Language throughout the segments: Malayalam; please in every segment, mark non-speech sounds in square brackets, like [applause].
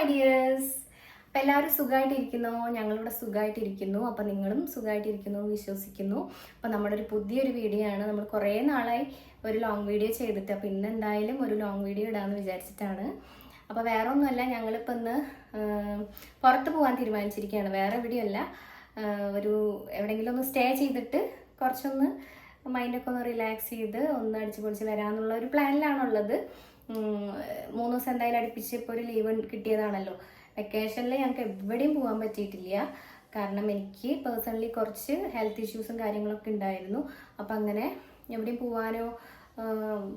മൈ അപ്പം എല്ലാവരും സുഖമായിട്ടിരിക്കുന്നു ഞങ്ങളിവിടെ സുഖമായിട്ടിരിക്കുന്നു അപ്പം നിങ്ങളും സുഖമായിട്ടിരിക്കുന്നു വിശ്വസിക്കുന്നു. അപ്പം നമ്മുടെ ഒരു പുതിയൊരു വീഡിയോ ആണ്. നമ്മൾ കുറേ നാളായി ഒരു ലോങ് വീഡിയോ ചെയ്തിട്ട് അപ്പം ഇന്ന് എന്തായാലും ഒരു ലോങ് വീഡിയോ ഇടാമെന്ന് വിചാരിച്ചിട്ടാണ്. അപ്പോൾ വേറെ ഒന്നുമല്ല ഞങ്ങളിപ്പോൾ ഇന്ന് പുറത്ത് പോകാൻ തീരുമാനിച്ചിരിക്കുകയാണ്. വേറെ എവിടെയും അല്ല. ഒരു എവിടെയെങ്കിലും ഒന്ന് സ്റ്റേ ചെയ്തിട്ട് കുറച്ചൊന്ന് മൈൻഡൊക്കെ ഒന്ന് റിലാക്സ് ചെയ്ത് ഒന്ന് അടിച്ച് പൊളിച്ച് വരാമെന്നുള്ള ഒരു പ്ലാനിലാണുള്ളത് ഉം, മൂന്ന് ദിവസം എന്തായാലും അടുപ്പിച്ച് ഇപ്പോൾ ഒരു ലീവ് കിട്ടിയതാണല്ലോ. വെക്കേഷനിൽ ഞങ്ങൾക്ക് എവിടെയും പോകാൻ പറ്റിയിട്ടില്ല. കാരണം എനിക്ക് പേഴ്സണലി കുറച്ച് ഹെൽത്ത് ഇഷ്യൂസും കാര്യങ്ങളൊക്കെ ഉണ്ടായിരുന്നു. അപ്പം അങ്ങനെ എവിടെയും പോകാനോ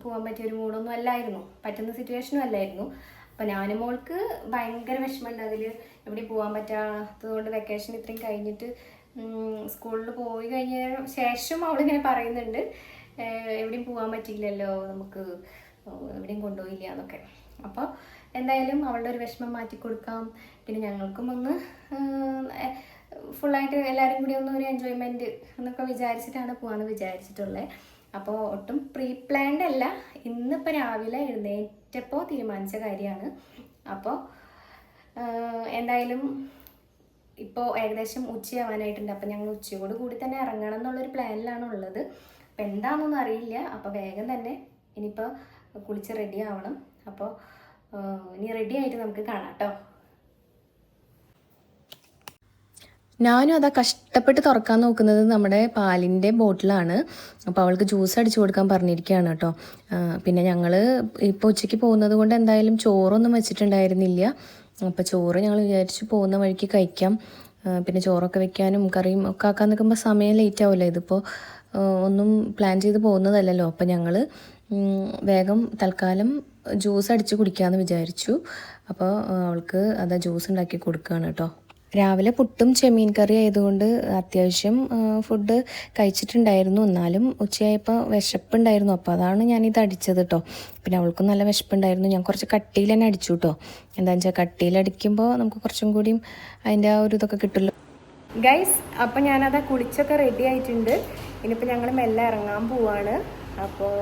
പോകാൻ പറ്റിയ ഒരു മൂഡൊന്നും അല്ലായിരുന്നു. പറ്റുന്ന സിറ്റുവേഷനും അല്ലായിരുന്നു. അപ്പം ഞാനും മോൾക്ക് ഭയങ്കര വിഷമമുണ്ട്. അതിൽ എവിടെയും പോകാൻ പറ്റാത്തതുകൊണ്ട് വെക്കേഷൻ ഇത്രയും കഴിഞ്ഞിട്ട് സ്കൂളിൽ പോയി കഴിഞ്ഞ ശേഷം അവളിങ്ങനെ പറയുന്നുണ്ട് എവിടെയും പോകാൻ പറ്റിയില്ലല്ലോ നമുക്ക് എവിടെയും കൊണ്ടുപോയില്ല എന്നൊക്കെ. അപ്പോൾ എന്തായാലും അവളുടെ ഒരു വിഷമം മാറ്റി കൊടുക്കാം. പിന്നെ ഞങ്ങൾക്കും ഒന്ന് ഫുള്ളായിട്ട് എല്ലാവരും കൂടി ഒന്ന് ഒരു എൻജോയ്മെന്റ് എന്നൊക്കെ വിചാരിച്ചിട്ടാണ് പോകാമെന്ന് വിചാരിച്ചിട്ടുള്ളത് അപ്പോൾ ഒട്ടും പ്രീ പ്ലാൻഡ് അല്ല. ഇന്നിപ്പോൾ രാവിലെ എഴുന്നേറ്റപ്പോൾ തീരുമാനിച്ച കാര്യമാണ്. അപ്പോൾ എന്തായാലും ഇപ്പോൾ ഏകദേശം ഉച്ചയാവാനായിട്ടുണ്ട്. അപ്പോൾ ഞങ്ങൾ ഉച്ചയോട് കൂടി തന്നെ ഇറങ്ങണം എന്നുള്ളൊരു പ്ലാനിലാണ് ഉള്ളത്. അപ്പം എന്താണെന്നൊന്നും അറിയില്ല. അപ്പോൾ വേഗം തന്നെ ഇനിയിപ്പോൾ കുളിച്ച് റെഡി ആവണം. അപ്പോൾ ഇനി റെഡി ആയിട്ട് നമുക്ക് കാണാം കേട്ടോ ഞാനും അതാ കഷ്ടപ്പെട്ട് തുറക്കാൻ നോക്കുന്നത് നമ്മുടെ പാലിന്റെ ബോട്ടിലാണ്. അപ്പോൾ അവൾക്ക് ജ്യൂസ് അടിച്ചു കൊടുക്കാൻ പറഞ്ഞിരിക്കുകയാണ് കേട്ടോ. പിന്നെ ഞങ്ങൾ ഇപ്പോൾ ഉച്ചയ്ക്ക് പോകുന്നത് കൊണ്ട് എന്തായാലും ചോറൊന്നും വെച്ചിട്ടുണ്ടായിരുന്നില്ല. അപ്പോൾ ചോറ് ഞങ്ങൾ വിചാരിച്ചു പോകുന്ന വഴിക്ക് കഴിക്കാം. പിന്നെ ചോറൊക്കെ വെക്കാനും കറിയും ഒക്കെ ആക്കാൻ നിൽക്കുമ്പോൾ സമയം ലേറ്റ് ആവില്ല. ഇതിപ്പോൾ ഒന്നും പ്ലാൻ ചെയ്ത് പോകുന്നതല്ലല്ലോ. അപ്പോൾ ഞങ്ങൾ വേഗം തൽക്കാലം ജ്യൂസ് അടിച്ച് കുടിക്കാമെന്ന് വിചാരിച്ചു. അപ്പോൾ അവൾക്ക് അതാ ജ്യൂസ് ഉണ്ടാക്കി കൊടുക്കുകയാണ് കേട്ടോ രാവിലെ പുട്ടും ചെമ്മീൻ കറി ആയതുകൊണ്ട് അത്യാവശ്യം ഫുഡ് കഴിച്ചിട്ടുണ്ടായിരുന്നു. എന്നാലും ഉച്ചയായപ്പോൾ വിശപ്പുണ്ടായിരുന്നു. അപ്പോൾ അതാണ് ഞാനിത് അടിച്ചത് കേട്ടോ പിന്നെ അവൾക്കും നല്ല വിശപ്പുണ്ടായിരുന്നു. ഞാൻ കുറച്ച് കട്ടിയിൽ തന്നെ അടിച്ചു കേട്ടോ എന്താണെന്ന് വെച്ചാൽ കട്ടിയിൽ അടിക്കുമ്പോൾ നമുക്ക് കുറച്ചും കൂടിയും അതിന്റെ ആ ഒരു ഇതൊക്കെ കിട്ടുമല്ലോ ഗൈസ് അപ്പം ഞാനത് കുളിച്ചൊക്കെ റെഡി ആയിട്ടുണ്ട്. ഇനിയിപ്പോൾ ഞങ്ങൾ മെല്ലെ ഇറങ്ങാൻ പോവാണ്. അപ്പോൾ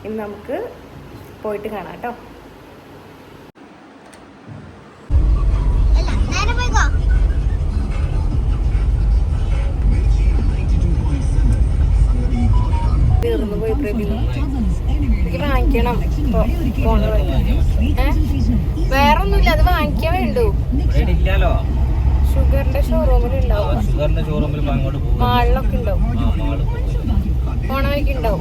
ഇനി നമുക്ക് പോയിട്ട് കാണാം കേട്ടോ. തീർന്നു പോയി പ്രതി വാങ്ങിക്കണം? വേറൊന്നുമില്ല അത് വാങ്ങിക്കാൻ വേണ്ടു ഷുഗറിന്റെ ഷോറൂമിൽ ഉണ്ടാവും മാളിലൊക്കെ ഉണ്ടാവും. ആ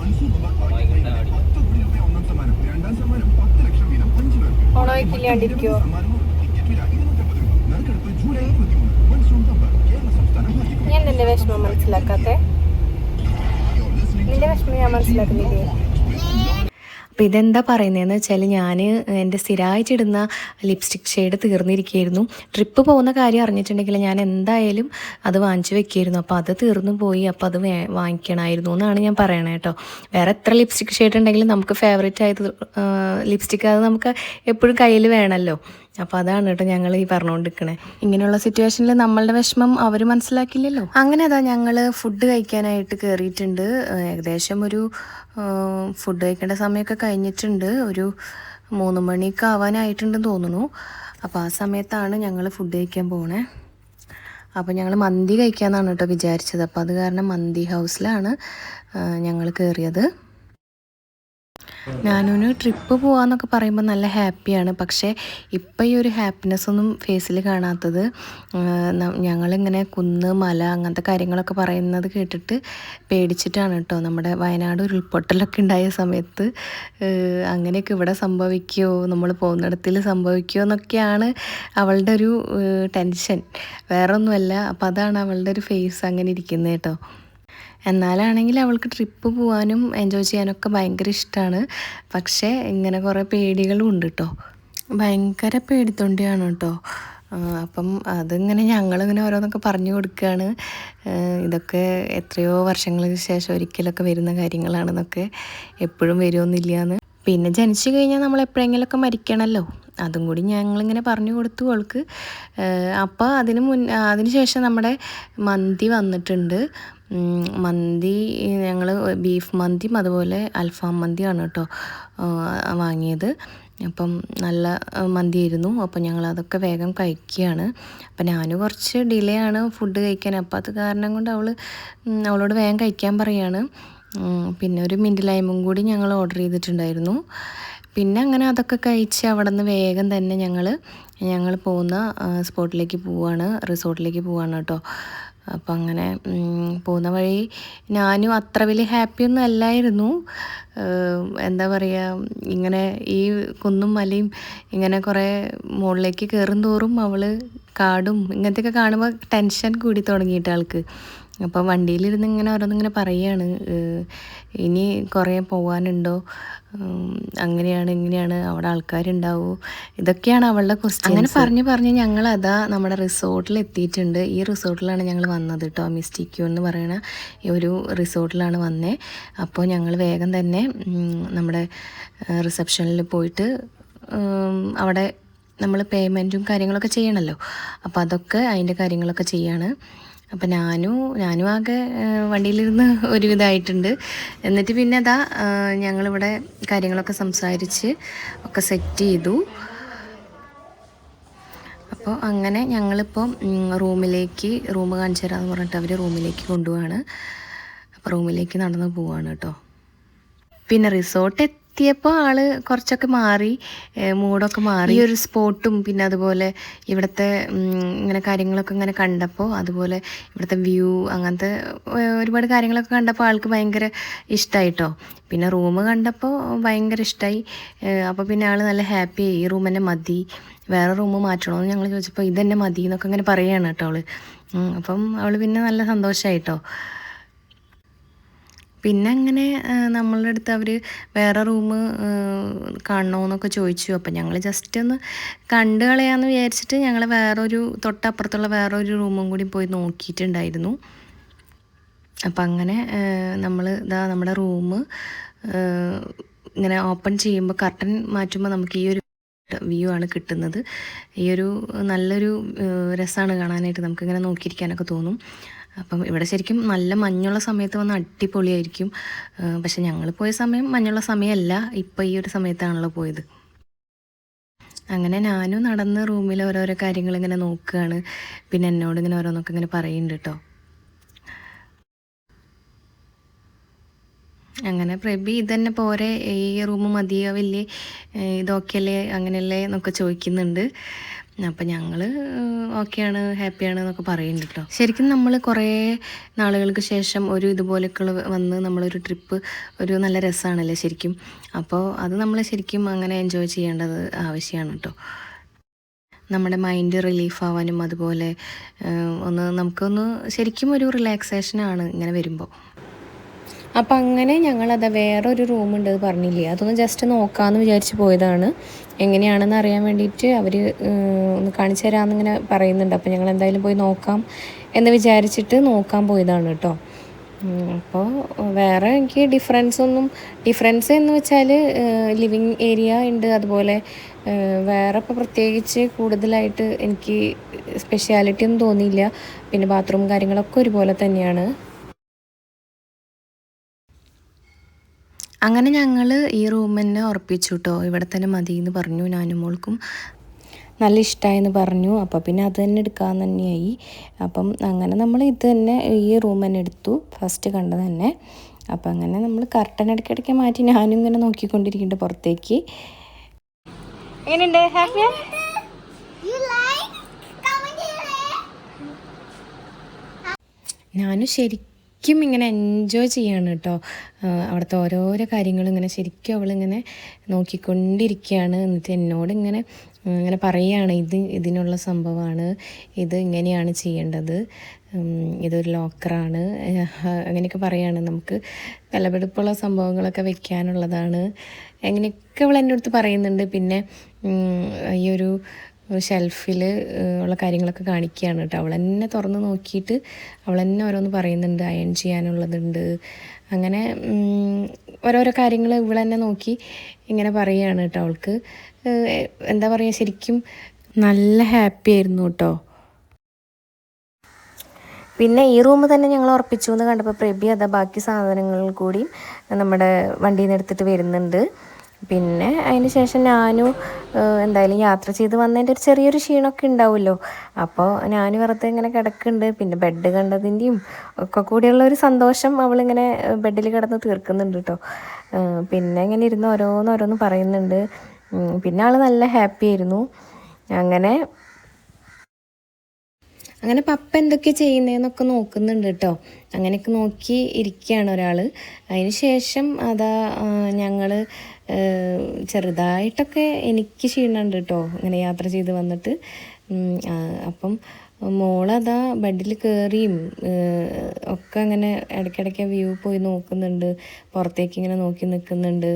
ഞാൻ നിന്റെ വിഷമം മനസ്സിലാക്കാത്തെ? നിന്റെ വിഷമം ഞാൻ മനസ്സിലാക്കുന്നില്ലേ? അപ്പോൾ ഇതെന്താ പറയുന്നതെന്ന് വെച്ചാൽ ഞാൻ എന്റെ സ്ഥിരമായിട്ടിടുന്ന ലിപ്സ്റ്റിക് ഷെയ്ഡ് തീർന്നിരിക്കുകയായിരുന്നു. ട്രിപ്പ് പോകുന്ന കാര്യം അറിഞ്ഞിട്ടുണ്ടെങ്കിൽ ഞാൻ എന്തായാലും അത് വാങ്ങിച്ചു വെക്കുകയായിരുന്നു. അപ്പോൾ അത് തീർന്നു പോയി. അപ്പോൾ അത് വാങ്ങിക്കണമായിരുന്നു എന്നാണ് ഞാൻ പറയണത് കേട്ടോ. വേറെ എത്ര ലിപ്സ്റ്റിക് ഷെയ്ഡ് ഉണ്ടെങ്കിലും നമുക്ക് ഫേവറേറ്റ് ആയത് ലിപ്സ്റ്റിക് അത് നമുക്ക് എപ്പോഴും കയ്യിൽ വേണമല്ലോ. അപ്പോൾ അതാണ് കേട്ടോ ഞങ്ങൾ ഈ പറഞ്ഞുകൊണ്ടിരിക്കണേ ഇങ്ങനെയുള്ള സിറ്റുവേഷനിൽ നമ്മളുടെ വിഷമം അവർ മനസ്സിലാക്കില്ലല്ലോ? അങ്ങനെ അതാ ഞങ്ങൾ ഫുഡ് കഴിക്കാനായിട്ട് കയറിയിട്ടുണ്ട് ഏകദേശം ഒരു ഫുഡ് കഴിക്കേണ്ട സമയമൊക്കെ കഴിഞ്ഞിട്ടുണ്ട്. ഒരു മൂന്ന് മണിയൊക്കെ ആവാനായിട്ടുണ്ടെന്ന് തോന്നുന്നു. അപ്പോൾ ആ സമയത്താണ് ഞങ്ങൾ ഫുഡ് കഴിക്കാൻ പോണേ. അപ്പോൾ ഞങ്ങൾ മന്തി കഴിക്കാമെന്നാണ് കേട്ടോ വിചാരിച്ചത്. അപ്പോൾ അത് കാരണം മന്തി ഹൗസിലാണ് ഞങ്ങൾ കയറിയത് ഞാനൊരു ട്രിപ്പ് പോകാന്നൊക്കെ പറയുമ്പോൾ നല്ല ഹാപ്പിയാണ് പക്ഷേ ഇപ്പം ഈ ഒരു ഹാപ്പിനെസ് ഒന്നും ഫേസിൽ കാണാത്തത് ഞങ്ങളിങ്ങനെ കുന്ന് മല അങ്ങനത്തെ കാര്യങ്ങളൊക്കെ പറയുന്നത് കേട്ടിട്ട് പേടിച്ചിട്ടാണ് കേട്ടോ നമ്മുടെ വയനാട് ഉരുൾപൊട്ടലൊക്കെ ഉണ്ടായ സമയത്ത് അങ്ങനെയൊക്കെ ഇവിടെ സംഭവിക്കുമോ നമ്മൾ പോകുന്നിടത്തിൽ സംഭവിക്കുമോ എന്നൊക്കെയാണ് അവളുടെ ഒരു ടെൻഷൻ വേറൊന്നുമല്ല. അപ്പം അതാണ് അവളുടെ ഒരു ഫേസ് അങ്ങനെ ഇരിക്കുന്നത് കേട്ടോ എന്നാലാണെങ്കിൽ അവൾക്ക് ട്രിപ്പ് പോകാനും എൻജോയ് ചെയ്യാനൊക്കെ ഭയങ്കര ഇഷ്ടമാണ് പക്ഷേ ഇങ്ങനെ കുറേ പേടികളും ഉണ്ട് കേട്ടോ ഭയങ്കര പേടിത്തൊണ്ടിയാണ് കേട്ടോ അപ്പം അതിങ്ങനെ ഞങ്ങളിങ്ങനെ ഓരോന്നൊക്കെ പറഞ്ഞു കൊടുക്കുകയാണ് ഇതൊക്കെ എത്രയോ വർഷങ്ങൾക്ക് ശേഷം ഒരിക്കലൊക്കെ വരുന്ന കാര്യങ്ങളാണെന്നൊക്കെ എപ്പോഴും വരുമൊന്നുമില്ല എന്ന് പിന്നെ ജനിച്ചു കഴിഞ്ഞാൽ നമ്മൾ എപ്പോഴെങ്കിലുമൊക്കെ മരിക്കണമല്ലോ. അതും കൂടി ഞങ്ങളിങ്ങനെ പറഞ്ഞു കൊടുത്തു അവൾക്ക്. അപ്പോൾ അതിന് മുൻ അതിന് ശേഷം നമ്മുടെ മന്തി വന്നിട്ടുണ്ട്. മന്തി ഞങ്ങൾ ബീഫ് മന്തിയും അതുപോലെ അൽഫാം മന്തിയാണ് കേട്ടോ വാങ്ങിയത്. അപ്പം നല്ല മന്തി മന്തിയായിരുന്നു. അപ്പം ഞങ്ങൾ അതൊക്കെ വേഗം കഴിക്കുകയാണ്. അപ്പം ഞാൻ കുറച്ച് ഡിലേ ആണ് ഫുഡ് കഴിക്കാൻ. അപ്പം അത് കാരണം കൊണ്ട് അവൾ അവളോട് വേഗം കഴിക്കാൻ പറയാണ്. പിന്നെ ഒരു മിന്റ് ലൈമും കൂടി ഞങ്ങൾ ഓർഡർ ചെയ്തിട്ടുണ്ടായിരുന്നു. പിന്നെ അങ്ങനെ അതൊക്കെ കഴിച്ച് അവിടെ നിന്ന് വേഗം തന്നെ ഞങ്ങൾ ഞങ്ങൾ പോകുന്ന സ്പോട്ടിലേക്ക് പോവാണ് റിസോർട്ടിലേക്ക് പോവാണ് കേട്ടോ. അപ്പം അങ്ങനെ പോകുന്ന വഴി ഞാനും അത്ര വലിയ ഹാപ്പിയൊന്നും അല്ലായിരുന്നു. എന്താ പറയുക ഇങ്ങനെ ഈ കുന്നും മലയും ഇങ്ങനെ കുറേ മുകളിലേക്ക് കയറും തോറും അവൾ കാടും ഇങ്ങനത്തെയൊക്കെ കാണുമ്പോൾ ടെൻഷൻ കൂടി തുടങ്ങിയിട്ട് ആൾക്ക്. അപ്പോൾ വണ്ടിയിലിരുന്ന് ഇങ്ങനെ ഓരോന്നിങ്ങനെ പറയുകയാണ് ഇനി കുറേ പോകാനുണ്ടോ അങ്ങനെയാണ് ഇങ്ങനെയാണ് അവിടെ ആൾക്കാരുണ്ടാവോ. ഇതൊക്കെയാണ് അവളുടെ ക്വസ്റ്റ്യൻ അങ്ങനെ പറഞ്ഞ് പറഞ്ഞ് ഞങ്ങൾ അതാ നമ്മുടെ റിസോർട്ടിൽ എത്തിയിട്ടുണ്ട് ഈ റിസോർട്ടിലാണ് ഞങ്ങൾ വന്നത് കേട്ടോ മിസ്റ്റിക്യൂ എന്ന് പറയുന്ന ഒരു റിസോർട്ടിലാണ് വന്നേ. അപ്പോൾ ഞങ്ങൾ വേഗം തന്നെ നമ്മുടെ റിസപ്ഷനിൽ പോയിട്ട് അവിടെ നമ്മൾ പേയ്മെന്റും കാര്യങ്ങളൊക്കെ ചെയ്യണമല്ലോ അപ്പോൾ അതൊക്കെ അതിന്റെ കാര്യങ്ങളൊക്കെ ചെയ്യാണ്. അപ്പം ഞാനും ഞാനും ആകെ വണ്ടിയിലിരുന്ന് [laughs] ഒരുവിധമായിട്ടുണ്ട് എന്നിട്ട് പിന്നെ അതാ ഞങ്ങളിവിടെ കാര്യങ്ങളൊക്കെ സംസാരിച്ച് ഒക്കെ സെറ്റ് ചെയ്തു. അപ്പോൾ അങ്ങനെ ഞങ്ങളിപ്പോൾ റൂമിലേക്ക് റൂം കാണിച്ചു തരാമെന്ന് പറഞ്ഞിട്ട് അവർ റൂമിലേക്ക് കൊണ്ടുപോവാണ്. അപ്പോൾ റൂമിലേക്ക് നടന്ന് പോവാണ് കേട്ടോ. പിന്നെ റിസോർട്ട് എത്തിയപ്പോൾ ആൾ കുറച്ചൊക്കെ മാറി മൂടൊക്കെ മാറി. ഈ ഒരു സ്പോട്ടും പിന്നെ അതുപോലെ ഇവിടുത്തെ ഇങ്ങനെ കാര്യങ്ങളൊക്കെ ഇങ്ങനെ കണ്ടപ്പോൾ അതുപോലെ ഇവിടുത്തെ വ്യൂ അങ്ങനത്തെ ഒരുപാട് കാര്യങ്ങളൊക്കെ കണ്ടപ്പോൾ ആൾക്ക് ഭയങ്കര ഇഷ്ടമായിട്ടോ പിന്നെ റൂം കണ്ടപ്പോൾ ഭയങ്കര ഇഷ്ടമായി അപ്പോൾ പിന്നെ ആൾ നല്ല ഹാപ്പി ഈ റൂം തന്നെ മതി. വേറെ റൂം മാറ്റണമെന്ന് ഞങ്ങൾ ചോദിച്ചപ്പോൾ ഇതന്നെ മതി എന്നൊക്കെ ഇങ്ങനെ പറയുകയാണ് കേട്ടോ അവൾ. ഉം, അപ്പം അവൾ പിന്നെ നല്ല സന്തോഷമായിട്ടോ പിന്നെ അങ്ങനെ നമ്മളുടെ അടുത്ത് അവർ വേറെ റൂം കാണണമെന്നൊക്കെ ചോദിച്ചു. അപ്പം ഞങ്ങൾ ജസ്റ്റ് ഒന്ന് കണ്ടു കളയാമെന്ന് വിചാരിച്ചിട്ട് ഞങ്ങൾ വേറൊരു തൊട്ടപ്പുറത്തുള്ള വേറൊരു റൂമും കൂടി പോയി നോക്കിയിട്ടുണ്ടായിരുന്നു. അപ്പം അങ്ങനെ നമ്മൾ ഇതാ നമ്മുടെ റൂം ഇങ്ങനെ ഓപ്പൺ ചെയ്യുമ്പോൾ കർട്ടൻ മാറ്റുമ്പോൾ നമുക്ക് ഈ ഒരു വ്യൂ ആണ് കിട്ടുന്നത്. ഈ ഒരു നല്ലൊരു രസമാണ് കാണാനായിട്ട് നമുക്കിങ്ങനെ നോക്കിയിരിക്കാനൊക്കെ തോന്നും. അപ്പം ഇവിടെ ശരിക്കും നല്ല മഞ്ഞുള്ള സമയത്ത് വന്ന് അടിപൊളിയായിരിക്കും. പക്ഷെ ഞങ്ങൾ പോയ സമയം മഞ്ഞുള്ള സമയമല്ല. ഇപ്പം ഈ ഒരു സമയത്താണല്ലോ പോയത്. അങ്ങനെ ഞാനും നടന്ന് റൂമിൽ ഓരോരോ കാര്യങ്ങൾ ഇങ്ങനെ നോക്കുകയാണ് പിന്നെ എന്നോട് ഇങ്ങനെ ഓരോന്നൊക്കെ ഇങ്ങനെ പറയുന്നുണ്ട് കേട്ടോ അങ്ങനെ പ്രബി ഇതന്നെ പോരെ ഈ റൂം മതിയാവില്ലേ? വലിയ ഇതൊക്കെയല്ലേ അങ്ങനെയല്ലേ എന്നൊക്കെ ചോദിക്കുന്നുണ്ട്. അപ്പം ഞങ്ങൾ ഓക്കെയാണ് ഹാപ്പിയാണ് എന്നൊക്കെ പറയുന്നുണ്ട് കേട്ടോ ശരിക്കും നമ്മൾ കുറേ നാളുകൾക്ക് ശേഷം ഒരു ഇതുപോലെയൊക്കെ വന്ന് നമ്മളൊരു ട്രിപ്പ് ഒരു നല്ല രസമാണല്ലേ ശരിക്കും. അപ്പോൾ അത് നമ്മൾ ശരിക്കും അങ്ങനെ എൻജോയ് ചെയ്യേണ്ടത് ആവശ്യമാണ് കേട്ടോ നമ്മുടെ മൈൻഡ് റിലീഫ് ആവാനും അതുപോലെ ഒന്ന് നമുക്കൊന്ന് ശരിക്കും ഒരു റിലാക്സേഷനാണ് ഇങ്ങനെ വരുമ്പോൾ അപ്പം അങ്ങനെ ഞങ്ങളത് വേറൊരു റൂമുണ്ട് പറഞ്ഞില്ലേ? അതൊന്ന് ജസ്റ്റ് നോക്കാമെന്ന് വിചാരിച്ച് പോയതാണ്. എങ്ങനെയാണെന്ന് അറിയാൻ വേണ്ടിയിട്ട് അവർ ഒന്ന് കാണിച്ചു തരാമെന്ന് ഇങ്ങനെ പറയുന്നുണ്ട്. അപ്പോൾ ഞങ്ങൾ എന്തായാലും പോയി നോക്കാം എന്ന് വിചാരിച്ചിട്ട് നോക്കാൻ പോയതാണ് കേട്ടോ. അപ്പോൾ വേറെ എനിക്ക് ഡിഫറൻസ് ഒന്നും ഡിഫറൻസ് എന്ന് വെച്ചാൽ ലിവിങ് ഏരിയ ഉണ്ട്. അതുപോലെ വേറെ ഇപ്പോൾ പ്രത്യേകിച്ച് കൂടുതലായിട്ട് എനിക്ക് സ്പെഷ്യാലിറ്റി ഒന്നും തോന്നിയില്ല. പിന്നെ ബാത്റൂം കാര്യങ്ങളൊക്കെ ഒരുപോലെ തന്നെയാണ്. അങ്ങനെ ഞങ്ങൾ ഈ റൂം തന്നെ ഉറപ്പിച്ചു കേട്ടോ ഇവിടെ തന്നെ മതി എന്ന് പറഞ്ഞു ഞാനും മോൾക്കും നല്ല ഇഷ്ടമായെന്ന് പറഞ്ഞു. അപ്പോൾ പിന്നെ അത് തന്നെ എടുക്കാമെന്ന് തന്നെയായി. അപ്പം അങ്ങനെ നമ്മൾ ഇത് തന്നെ ഈ റൂം തന്നെ എടുത്തു. ഫസ്റ്റ് കണ്ടത് തന്നെ. അപ്പം അങ്ങനെ നമ്മൾ കർട്ടൻ ഇടയ്ക്കിടയ്ക്ക് മാറ്റി ഞാനും ഇങ്ങനെ നോക്കിക്കൊണ്ടിരിക്കുന്നുണ്ട് പുറത്തേക്ക്. എങ്ങനെയുണ്ട്? ഹാപ്പിയാ ഞാനും ശരിക്കും ഇങ്ങനെ എൻജോയ് ചെയ്യാണ് കേട്ടോ അവിടുത്തെ ഓരോരോ കാര്യങ്ങളും ഇങ്ങനെ ശരിക്കും അവളിങ്ങനെ നോക്കിക്കൊണ്ടിരിക്കുകയാണ് എന്നിട്ട് എന്നോട് ഇങ്ങനെ ഇങ്ങനെ പറയുകയാണ് ഇത് ഇതിനുള്ള സംഭവമാണ്. ഇത് ഇങ്ങനെയാണ് ചെയ്യേണ്ടത്. ഇതൊരു ലോക്കറാണ്. അങ്ങനെയൊക്കെ പറയുകയാണ് നമുക്ക് വിലപിടിപ്പുള്ള സംഭവങ്ങളൊക്കെ വെക്കാനുള്ളതാണ്. അങ്ങനെയൊക്കെ അവൾ എന്റെ അടുത്ത് പറയുന്നുണ്ട്. പിന്നെ ഈ ഈ ഒരു ഷെൽഫിൽ ഉള്ള കാര്യങ്ങളൊക്കെ കാണിക്കുകയാണ് കേട്ടോ. അവൾ തന്നെ തുറന്ന് നോക്കിയിട്ട് അവൾ തന്നെ ഓരോന്ന് പറയുന്നുണ്ട്. അയൺ ചെയ്യാനുള്ളതുണ്ട്. അങ്ങനെ ഓരോരോ കാര്യങ്ങൾ ഇവൾ തന്നെ നോക്കി ഇങ്ങനെ പറയുകയാണ് കേട്ടോ അവൾക്ക്. എന്താ പറയുക ശരിക്കും നല്ല ഹാപ്പി ആയിരുന്നു കേട്ടോ. പിന്നെ ഈ റൂം തന്നെ ഞങ്ങൾ ഉറപ്പിച്ചു എന്ന് കണ്ടപ്പോൾ പ്രബി അതാ ബാക്കി സാധനങ്ങൾ കൂടി നമ്മുടെ വണ്ടിയിൽ നിന്ന് എടുത്തിട്ട് വരുന്നുണ്ട്. പിന്നെ അതിന് ശേഷം ഞാനും എന്തായാലും യാത്ര ചെയ്ത് വന്നതിന്റെ ഒരു ചെറിയൊരു ക്ഷീണമൊക്കെ ഉണ്ടാവുമല്ലോ. അപ്പോൾ ഞാൻ വെറുതെ ഇങ്ങനെ കിടക്കുന്നുണ്ട്. പിന്നെ ബെഡ് കണ്ടതിന്റെയും ഒക്കെ കൂടിയുള്ള ഒരു സന്തോഷം അവളിങ്ങനെ ബെഡിൽ കിടന്ന് തീർക്കുന്നുണ്ട് കേട്ടോ. പിന്നെ ഇങ്ങനെ ഇരുന്ന് ഓരോന്ന് ഓരോന്ന് പറയുന്നുണ്ട്. പിന്നെ ആൾ നല്ല ഹാപ്പി ആയിരുന്നു. അങ്ങനെ അങ്ങനെ പപ്പ എന്തൊക്കെ ചെയ്യുന്നതെന്നൊക്കെ നോക്കുന്നുണ്ട് കേട്ടോ. അങ്ങനെയൊക്കെ നോക്കി ഇരിക്കുകയാണ് ഒരാൾ അതിന് ശേഷം അതാ ഞങ്ങൾ ചെറുതായിട്ടൊക്കെ എനിക്ക് ക്ഷീണമുണ്ട് കേട്ടോ. ഇങ്ങനെ യാത്ര ചെയ്ത് വന്നിട്ട്. അപ്പം മോളതാ ബെഡിൽ കയറിയും ഒക്കെ അങ്ങനെ ഇടയ്ക്കിടയ്ക്ക് വ്യൂ പോയി നോക്കുന്നുണ്ട്. പുറത്തേക്ക് ഇങ്ങനെ നോക്കി നിൽക്കുന്നുണ്ട്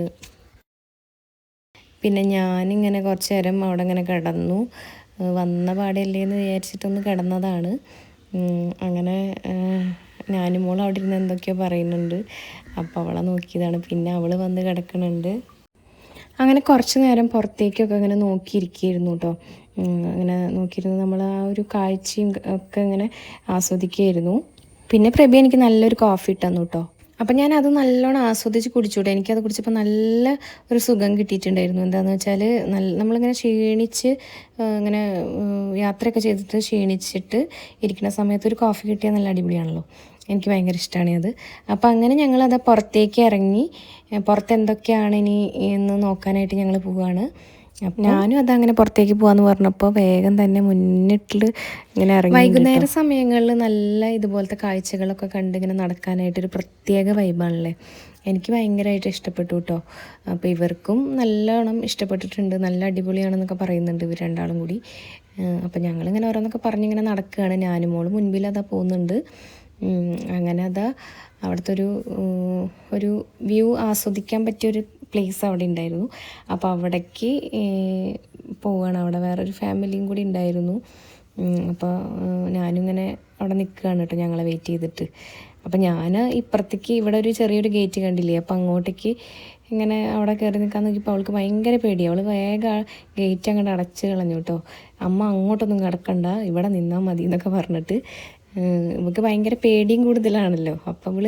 പിന്നെ ഞാനിങ്ങനെ കുറച്ച് നേരം അവിടെ ഇങ്ങനെ കിടന്നു. വന്ന പാടല്ലേ എന്ന് വിചാരിച്ചിട്ടൊന്ന് കിടന്നതാണ്. അങ്ങനെ ഞാനും മോൾ അവിടെ ഇരുന്ന് എന്തൊക്കെയോ പറയുന്നുണ്ട്. അപ്പോൾ അവളെ നോക്കിയതാണ്. പിന്നെ അവൾ വന്ന് കിടക്കണുണ്ട്. അങ്ങനെ കുറച്ച് നേരം പുറത്തേക്കൊക്കെ അങ്ങനെ നോക്കിയിരിക്കുകയായിരുന്നു കേട്ടോ. അങ്ങനെ നോക്കിയിരുന്ന് നമ്മൾ ആ ഒരു കാഴ്ചയും ഒക്കെ ഇങ്ങനെ ആസ്വദിക്കുകയായിരുന്നു. പിന്നെ പ്രഭി എനിക്ക് നല്ലൊരു കോഫി ഇട്ടന്നു കേട്ടോ. അപ്പം ഞാൻ അത് നല്ലോണം ആസ്വദിച്ച് കുടിച്ചുകൂടെ എനിക്കത് കുടിച്ചപ്പോൾ നല്ല ഒരു സുഖം കിട്ടിയിട്ടുണ്ടായിരുന്നു. എന്താണെന്ന് വെച്ചാൽ നല്ല നമ്മളിങ്ങനെ ക്ഷീണിച്ച് ഇങ്ങനെ യാത്രയൊക്കെ ചെയ്തിട്ട് ക്ഷീണിച്ചിട്ട് ഇരിക്കുന്ന സമയത്ത് ഒരു കോഫി കിട്ടിയാൽ നല്ല അടിപൊളിയാണല്ലോ. എനിക്ക് ഭയങ്കര ഇഷ്ടമാണ് അത്. അപ്പോൾ അങ്ങനെ ഞങ്ങളത് പുറത്തേക്ക് ഇറങ്ങി പുറത്ത് എന്തൊക്കെയാണ് ഇനി എന്ന് നോക്കാനായിട്ട് ഞങ്ങൾ പോവുകയാണ് അപ്പം ഞാനും അതങ്ങനെ പുറത്തേക്ക് പോകാന്ന് പറഞ്ഞപ്പോൾ വേഗം തന്നെ മുന്നിട്ടിൽ ഇങ്ങനെ ഇറങ്ങി വൈകുന്നേര സമയങ്ങളിൽ നല്ല ഇതുപോലത്തെ കാഴ്ചകളൊക്കെ കണ്ട് ഇങ്ങനെ നടക്കാനായിട്ടൊരു പ്രത്യേക വൈബാണല്ലേ? എനിക്ക് ഭയങ്കരമായിട്ട് ഇഷ്ടപ്പെട്ടു കേട്ടോ. അപ്പോൾ ഇവർക്കും നല്ലോണം ഇഷ്ടപ്പെട്ടിട്ടുണ്ട്. നല്ല അടിപൊളിയാണെന്നൊക്കെ പറയുന്നുണ്ട് ഇവർ രണ്ടാളും കൂടി. അപ്പോൾ ഞങ്ങളിങ്ങനെ ഓരോന്നൊക്കെ പറഞ്ഞിങ്ങനെ നടക്കുകയാണ് ഞാനും മോൾ മുൻപിൽ അതാ പോകുന്നുണ്ട് അങ്ങനെ അതാ അവിടുത്തെ ഒരു ഒരു വ്യൂ ആസ്വദിക്കാൻ പറ്റിയൊരു പ്ലേസ് അവിടെ ഉണ്ടായിരുന്നു അപ്പോൾ അവിടേക്ക് പോവുകയാണ് അവിടെ വേറൊരു ഫാമിലിയും കൂടി ഉണ്ടായിരുന്നു അപ്പോൾ ഏഹ്, ഞാനും ഇങ്ങനെ അവിടെ നിൽക്കുകയാണ് കേട്ടോ ഞങ്ങളെ വെയിറ്റ് ചെയ്തിട്ട്. അപ്പോൾ ഞാൻ ഇപ്പുറത്തേക്ക് ഇവിടെ ഒരു ചെറിയൊരു ഗേറ്റ് കണ്ടില്ലേ? അപ്പോൾ അങ്ങോട്ടേക്ക് ഇങ്ങനെ അവിടെ കയറി നിൽക്കാൻ നോക്കിയപ്പോൾ അവൾക്ക് ഭയങ്കര പേടി. അവൾ വേഗം ഗേറ്റ് അങ്ങോട്ട് അടച്ച് കളഞ്ഞു കേട്ടോ. അമ്മ അങ്ങോട്ടൊന്നും കിടക്കണ്ട. ഇവിടെ നിന്നാൽ മതി എന്നൊക്കെ പറഞ്ഞിട്ട് ഇവൾക്ക് ഭയങ്കര പേടിയും കൂടുതലാണല്ലോ. അപ്പം നമ്മൾ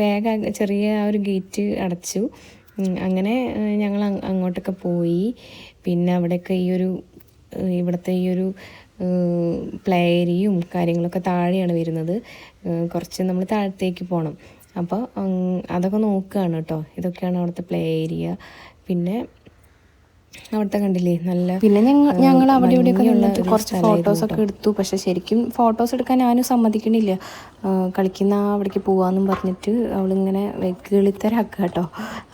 വേഗം ചെറിയ ആ ഒരു ഗേറ്റ് അടച്ചു. അങ്ങനെ ഞങ്ങൾ അങ്ങോട്ടൊക്കെ പോയി. പിന്നെ അവിടെയൊക്കെ ഈ ഒരു ഇവിടുത്തെ ഈ ഒരു പ്ലേ കാര്യങ്ങളൊക്കെ താഴെയാണ് വരുന്നത്. കുറച്ച് നമ്മൾ താഴത്തേക്ക് പോകണം അപ്പോൾ അതൊക്കെ നോക്കുകയാണ് കേട്ടോ. ഇതൊക്കെയാണ് അവിടുത്തെ പ്ലേ ഏരിയ. പിന്നെ അവിടുത്തെ കണ്ടില്ലേ? നല്ല പിന്നെ ഞങ്ങൾ ഞങ്ങൾ അവിടെ ഇവിടെയൊക്കെ നിന്നിട്ട് കുറച്ച് ഫോട്ടോസ് ഒക്കെ എടുത്തു. പക്ഷെ ശരിക്കും ഫോട്ടോസ് എടുക്കാൻ ഞാനും സമ്മതിക്കണില്ല. കളിക്കുന്ന അവിടേക്ക് പോവാന്നും പറഞ്ഞിട്ട് അവളിങ്ങനെ കിളിത്തരാക്കുക കേട്ടോ.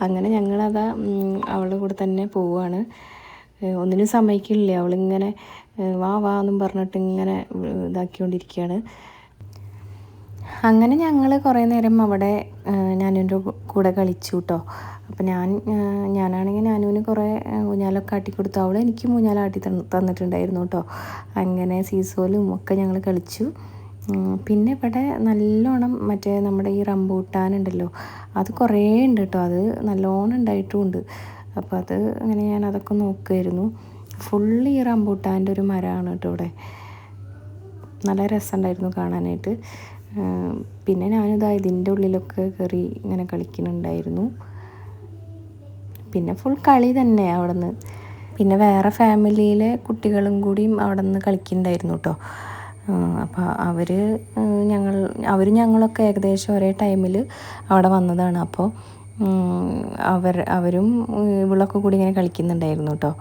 അങ്ങനെ ഞങ്ങളതാ അവളുടെ കൂടെ തന്നെ പോവാണ്. ഒന്നിനും സമ്മതിക്കില്ല അവളിങ്ങനെ വാ വാ എന്നും പറഞ്ഞിട്ട് ഇങ്ങനെ ഇതാക്കിക്കൊണ്ടിരിക്കുകയാണ്. അങ്ങനെ ഞങ്ങൾ കുറേ നേരം അവിടെ ഞാനെന്റെ കൂടെ കളിച്ചു കേട്ടോ. അപ്പം ഞാൻ ഞാനാണെങ്കിൽ ഞാനൂന് കുറേ ഊഞ്ഞാലൊക്കെ ആട്ടി കൊടുത്തു അവൾ എനിക്ക് ഊഞ്ഞാലാട്ടി തന്ന് തന്നിട്ടുണ്ടായിരുന്നു കേട്ടോ. അങ്ങനെ സീസോലും ഒക്കെ ഞങ്ങൾ കളിച്ചു. പിന്നെ ഇവിടെ നല്ലോണം മറ്റേ നമ്മുടെ ഈ റംബൂട്ടാൻ ഉണ്ടല്ലോ അത് കുറേ ഉണ്ട് കേട്ടോ. അത് നല്ലോണം ഉണ്ടായിട്ടുമുണ്ട് അപ്പോൾ അത് അങ്ങനെ ഞാൻ അതൊക്കെ നോക്കുമായിരുന്നു ഫുള്ള് ഈ റംബൂട്ടാന്റെ ഒരു മരമാണ് കേട്ടോ ഇവിടെ. നല്ല രസമുണ്ടായിരുന്നു കാണാനായിട്ട്. പിന്നെ ഞാനിതാ ഇതിന്റെ ഉള്ളിലൊക്കെ കയറി ഇങ്ങനെ കളിക്കുന്നുണ്ടായിരുന്നു. പിന്നെ ഫുൾ കളി തന്നെ അവിടെ നിന്ന് പിന്നെ വേറെ ഫാമിലിയിലെ കുട്ടികളും കൂടിയും അവിടെ നിന്ന് കളിക്കുന്നുണ്ടായിരുന്നു കേട്ടോ അപ്പോൾ അവർ ഞങ്ങൾ അവർ ഞങ്ങളൊക്കെ ഏകദേശം ഒരേ ടൈമിൽ അവിടെ വന്നതാണ്. അപ്പോൾ അവർ അവരും ഇവളൊക്കെ കൂടി ഇങ്ങനെ കളിക്കുന്നുണ്ടായിരുന്നു കേട്ടോ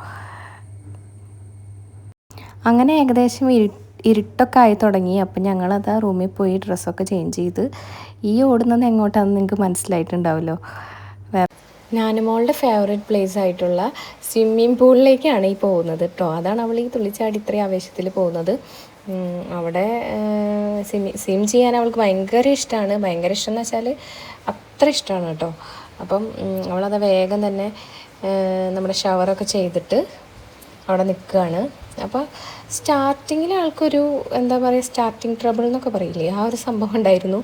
അങ്ങനെ ഏകദേശം ഇരു ഇരുട്ടൊക്കെ ആയി തുടങ്ങി. അപ്പം ഞങ്ങളത് ആ റൂമിൽ പോയി ഡ്രസ്സൊക്കെ ചേഞ്ച് ചെയ്ത് ഈ ഓടുന്നത് എങ്ങോട്ടാണെന്ന് നിങ്ങൾക്ക് മനസ്സിലായിട്ടുണ്ടാവുമല്ലോ ഞാനുമോളുടെ ഫേവറേറ്റ് പ്ലേസ് ആയിട്ടുള്ള സ്വിമ്മിംഗ് പൂളിലേക്കാണ് ഈ പോകുന്നത് കേട്ടോ അതാണ് അവൾ ഈ തുള്ളിച്ചാടി ഇത്രയും ആവേശത്തിൽ പോകുന്നത്. അവിടെ സ്വിമ്മി സ്വിം ചെയ്യാൻ അവൾക്ക് ഭയങ്കര ഇഷ്ടമാണ് ഭയങ്കര ഇഷ്ടം എന്ന് വെച്ചാൽ അത്ര ഇഷ്ടമാണ് കേട്ടോ അപ്പം അവളത് വേഗം തന്നെ നമ്മുടെ ഷവറൊക്കെ ചെയ്തിട്ട് അവിടെ നിൽക്കുകയാണ് അപ്പോൾ സ്റ്റാർട്ടിങ്ങിൽ ആൾക്കൊരു എന്താ പറയുക സ്റ്റാർട്ടിങ് ട്രബിൾ എന്നൊക്കെ പറയില്ലേ? ആ ഒരു സംഭവം ഉണ്ടായിരുന്നു.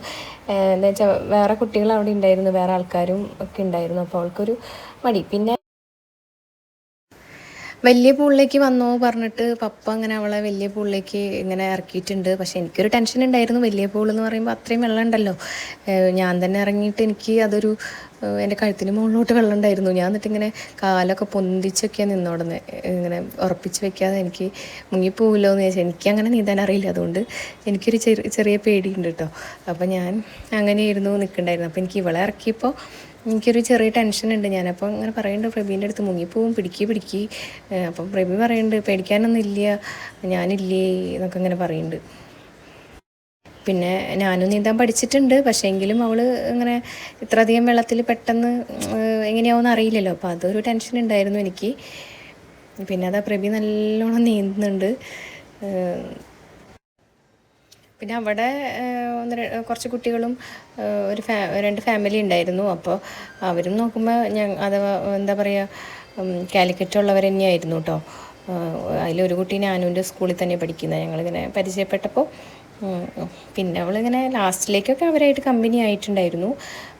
എന്താ വെച്ചാൽ വേറെ കുട്ടികൾ അവിടെ ഉണ്ടായിരുന്നു വേറെ ആൾക്കാരും ഒക്കെ ഉണ്ടായിരുന്നു. അപ്പോൾ അവൾക്കൊരു മടി. പിന്നെ വലിയ പൂളിലേക്ക് വന്നോ പറഞ്ഞിട്ട് പപ്പ അങ്ങനെ അവളെ വലിയ പൂളിലേക്ക് ഇങ്ങനെ ഇറക്കിയിട്ടുണ്ട്. പക്ഷെ എനിക്കൊരു ടെൻഷൻ ഉണ്ടായിരുന്നു. വലിയ പൂൾ എന്ന് പറയുമ്പോൾ അത്രയും വെള്ളം ഉണ്ടല്ലോ. ഞാൻ തന്നെ ഇറങ്ങിയിട്ട് എനിക്ക് അതൊരു എന്റെ കഴുത്തിന് മുകളിലോട്ട് വെള്ളം ഉണ്ടായിരുന്നു. ഞാൻ എന്നിട്ട് ഇങ്ങനെ കാലൊക്കെ പൊന്തിച്ചൊക്കെ നിന്നോടന്ന് ഇങ്ങനെ ഉറപ്പിച്ച് വെക്കാതെ എനിക്ക് മുങ്ങിപ്പോവില്ലോ എന്ന് ചോദിച്ചാൽ എനിക്ക് അങ്ങനെ നീന്താൻ അറിയില്ല. അതുകൊണ്ട് എനിക്കൊരു ചെറിയ ചെറിയ പേടിയുണ്ട് കേട്ടോ. അപ്പോൾ ഞാൻ അങ്ങനെയായിരുന്നു നിൽക്കണ്ടായിരുന്നു. അപ്പോൾ എനിക്ക് ഇവളെ ഇറക്കിയപ്പോൾ എനിക്കൊരു ചെറിയ ടെൻഷൻ ഉണ്ട്. ഞാനപ്പോൾ അങ്ങനെ പറയുന്നുണ്ട് പ്രബീന്റെ അടുത്ത് മുങ്ങിപ്പോവും പിടിക്കി പിടിക്കി. അപ്പം പ്രബി പറയുന്നുണ്ട് പേടിക്കാനൊന്നും ഇല്ല. ഞാനില്ലേ എന്നൊക്കെ ഇങ്ങനെ പറയുന്നുണ്ട് പിന്നെ ഞാനും നീന്താൻ പഠിച്ചിട്ടുണ്ട്. പക്ഷേ എങ്കിലും അവൾ ഇങ്ങനെ ഇത്രയധികം വെള്ളത്തിൽ പെട്ടെന്ന് എങ്ങനെയാവുമെന്ന് അറിയില്ലല്ലോ. അപ്പോൾ അതൊരു ടെൻഷൻ ഉണ്ടായിരുന്നു എനിക്ക്. പിന്നെ അതാ പ്രബി നല്ലോണം നീന്തുന്നുണ്ട്. പിന്നെ അവിടെ ഒന്ന് കുറച്ച് കുട്ടികളും ഒരു ഫാ രണ്ട് ഫാമിലി ഉണ്ടായിരുന്നു. അപ്പോൾ അവരും നോക്കുമ്പോൾ ഞാൻ അഥവാ എന്താ പറയുക കാലിക്കറ്റ് ഉള്ളവർ തന്നെയായിരുന്നു കേട്ടോ അതിലൊരു കുട്ടി ഞാനുന്റെ സ്കൂളിൽ തന്നെ പഠിക്കുന്നത് ഞങ്ങളിങ്ങനെ പരിചയപ്പെട്ടപ്പോൾ പിന്നെ അവളിങ്ങനെ ലാസ്റ്റിലേക്കൊക്കെ അവരായിട്ട് കമ്പനി ആയിട്ടുണ്ടായിരുന്നു.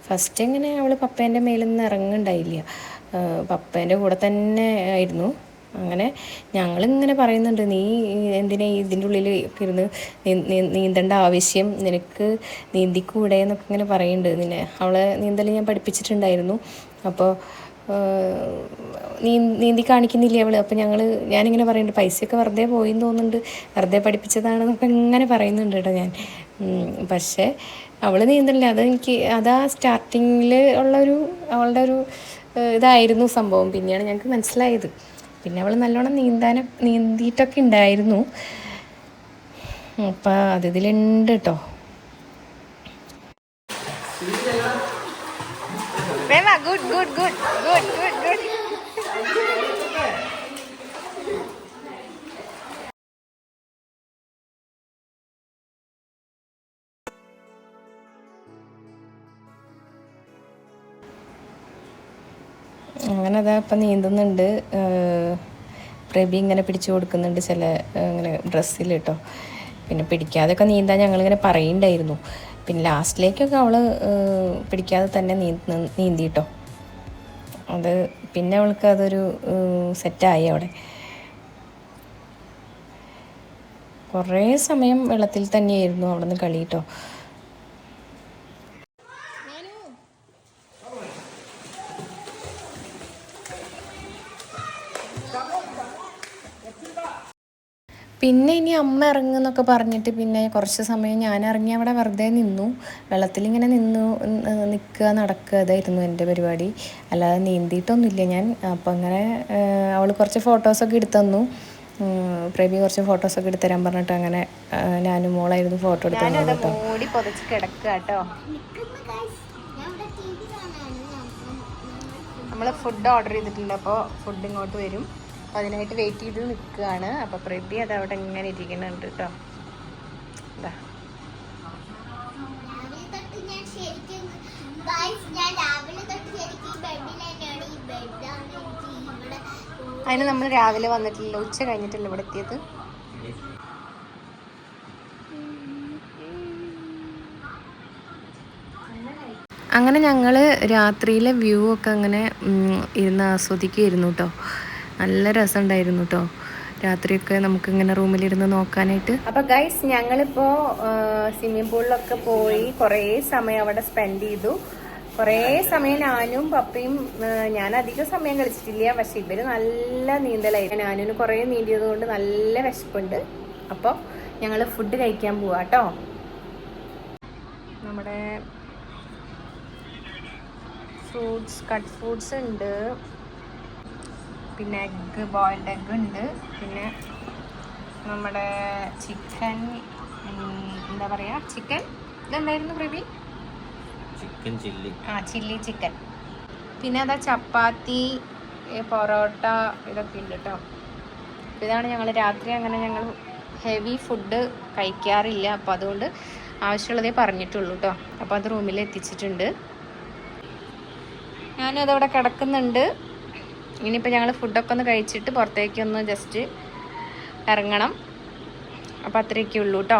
ഫസ്റ്റ് ഇങ്ങനെ അവൾ പപ്പേന്റെ മേലിൽ നിന്ന് ഇറങ്ങുന്നുണ്ടായില്ല പപ്പേന്റെ കൂടെ തന്നെ ആയിരുന്നു. അങ്ങനെ ഞങ്ങളിങ്ങനെ പറയുന്നുണ്ട് നീ എന്തിനാ ഇതിന്റെ ഉള്ളിൽ ഇരുന്ന് നീന്തേണ്ട ആവശ്യം? നിനക്ക് നീന്തിക്കൂടെ? എന്നൊക്കെ ഇങ്ങനെ പറയുന്നുണ്ട് നിന്നെ അവളെ നീന്തൽ ഞാൻ പഠിപ്പിച്ചിട്ടുണ്ടായിരുന്നു. അപ്പോൾ നീ നീന്തി കാണിക്കുന്നില്ലേ അവൾ? അപ്പോൾ ഞങ്ങൾ ഞാനിങ്ങനെ പറയുന്നുണ്ട് പൈസയൊക്കെ വെറുതെ പോയി എന്ന് തോന്നുന്നുണ്ട്. വെറുതെ പഠിപ്പിച്ചതാണെന്നൊക്കെ ഇങ്ങനെ പറയുന്നുണ്ട് കേട്ടോ ഞാൻ. പക്ഷേ അവൾ നീന്തലില്ല. അത് എനിക്ക് അതാ സ്റ്റാർട്ടിങ്ങിൽ ഉള്ളൊരു അവളുടെ ഒരു ഇതായിരുന്നു സംഭവം. പിന്നെയാണ് ഞങ്ങൾക്ക് മനസ്സിലായത്. പിന്നെ അവൾ നല്ലോണം നീന്താന നീന്തിയിട്ടൊക്കെ ഉണ്ടായിരുന്നു അപ്പം അത് ഇതിലുണ്ട് കേട്ടോ good good good good good അതാ ഇപ്പം നീന്തുന്നുണ്ട്. പ്രബി ഇങ്ങനെ പിടിച്ചു കൊടുക്കുന്നുണ്ട് ചില ഇങ്ങനെ ഡ്രസ്സിൽ കേട്ടോ പിന്നെ പിടിക്കാതെയൊക്കെ നീന്താൻ ഞങ്ങളിങ്ങനെ പറയുണ്ടായിരുന്നു. പിന്നെ ലാസ്റ്റിലേക്കൊക്കെ അവൾ പിടിക്കാതെ തന്നെ നീന്തി നീന്തി കേട്ടോ അത് പിന്നെ അവൾക്ക് അതൊരു സെറ്റായി അവിടെ. കുറേ സമയം വെള്ളത്തിൽ തന്നെയായിരുന്നു അവിടെ നിന്ന് കളി കേട്ടോ പിന്നെ ഇനി അമ്മ ഇറങ്ങുന്നൊക്കെ പറഞ്ഞിട്ട് പിന്നെ കുറച്ച് സമയം ഞാൻ ഇറങ്ങി അവിടെ വെറുതെ നിന്നു. വെള്ളത്തിലിങ്ങനെ നിന്നു നിൽക്കുക നടക്കുക അതായിരുന്നു എന്റെ പരിപാടി. അല്ലാതെ നീന്തിയിട്ടൊന്നുമില്ല ഞാൻ. അപ്പം അങ്ങനെ അവൾ കുറച്ച് ഫോട്ടോസൊക്കെ എടുത്തു തന്നു. പ്രേമി കുറച്ച് ഫോട്ടോസൊക്കെ എടുത്തു തരാൻ പറഞ്ഞിട്ട് അങ്ങനെ ഞാനും മോളായിരുന്നു ഫോട്ടോ എടുത്തു തന്നത് കേട്ടോ. മൂടി പൊതച്ച് കിടക്കുക കേട്ടോ. നമ്മൾ ഫുഡ് ഓർഡർ ചെയ്തിട്ടുണ്ട്. അപ്പോൾ ഫുഡ് ഇങ്ങോട്ട് വരും. അപ്പോൾ അതിനായിട്ട് വെയിറ്റ് ചെയ്ത് നിൽക്കുകയാണ്. അപ്പോൾ പ്രതി അത് അവിടെ ഇങ്ങനെ ഇരിക്കുന്നുണ്ട് കേട്ടോ ഇതാ അതിന് നമ്മൾ രാവിലെ വന്നിട്ടില്ല ഉച്ച കഴിഞ്ഞിട്ടില്ല ഇവിടെ എത്തിയത്? അങ്ങനെ ഞങ്ങൾ രാത്രിയിലെ വ്യൂ ഒക്കെ അങ്ങനെ ഇരുന്ന് ആസ്വദിക്കുകയായിരുന്നു കേട്ടോ നല്ല രസമുണ്ടായിരുന്നു കേട്ടോ രാത്രിയൊക്കെ നമുക്ക് നമുക്കിങ്ങനെ റൂമിലിരുന്ന് നോക്കാനായിട്ട്. അപ്പൊ ഗൈസ് ഞങ്ങളിപ്പോ സ്വിമ്മിംഗ് പൂളിലൊക്കെ പോയി കുറേ സമയം അവിടെ സ്പെൻഡ് ചെയ്തു. കുറേ സമയം ഞാനും പപ്പയും ഞാൻ അധികം സമയം കളിച്ചിട്ടില്ല പക്ഷെ ഇവർ നല്ല നീന്തലായിരുന്നു ഞാനും കുറേ നീന്തിയത് കൊണ്ട് നല്ല വിശപ്പുണ്ട്. അപ്പോൾ ഞങ്ങൾ ഫുഡ് കഴിക്കാൻ പോവാ കേട്ടോ നമ്മുടെ ഫ്രൂട്ട്സ് കട്ട് ഫ്രൂട്ട്സ് ഉണ്ട്. പിന്നെ എഗ്ഗ് ബോയിൽഡ് എഗ്ഗ് ഉണ്ട്. പിന്നെ നമ്മുടെ ചിക്കൻ എന്താ പറയുക ചിക്കൻ ഇതെന്തായിരുന്നു പ്രവീൺ? ചിക്കൻ ചില്ലി ആ ചില്ലി ചിക്കൻ പിന്നെ അതാ ചപ്പാത്തി പൊറോട്ട ഇതൊക്കെ ഉണ്ട് കേട്ടോ ഇതാണ് ഞങ്ങൾ രാത്രി അങ്ങനെ ഞങ്ങൾ ഹെവി ഫുഡ് കഴിക്കാറില്ല. അപ്പോൾ അതുകൊണ്ട് ആവശ്യമുള്ളതേ പറഞ്ഞിട്ടുള്ളൂ കേട്ടോ അപ്പോൾ അത് റൂമിൽ എത്തിച്ചിട്ടുണ്ട്. ഞാനും അതവിടെ കിടക്കുന്നുണ്ട്. ഇനിയിപ്പോൾ ഞങ്ങൾ ഫുഡൊക്കെ ഒന്ന് കഴിച്ചിട്ട് പുറത്തേക്കൊന്ന് ജസ്റ്റ് ഇറങ്ങണം. അപ്പോൾ അത്രയൊക്കെ ഉള്ളൂ കേട്ടോ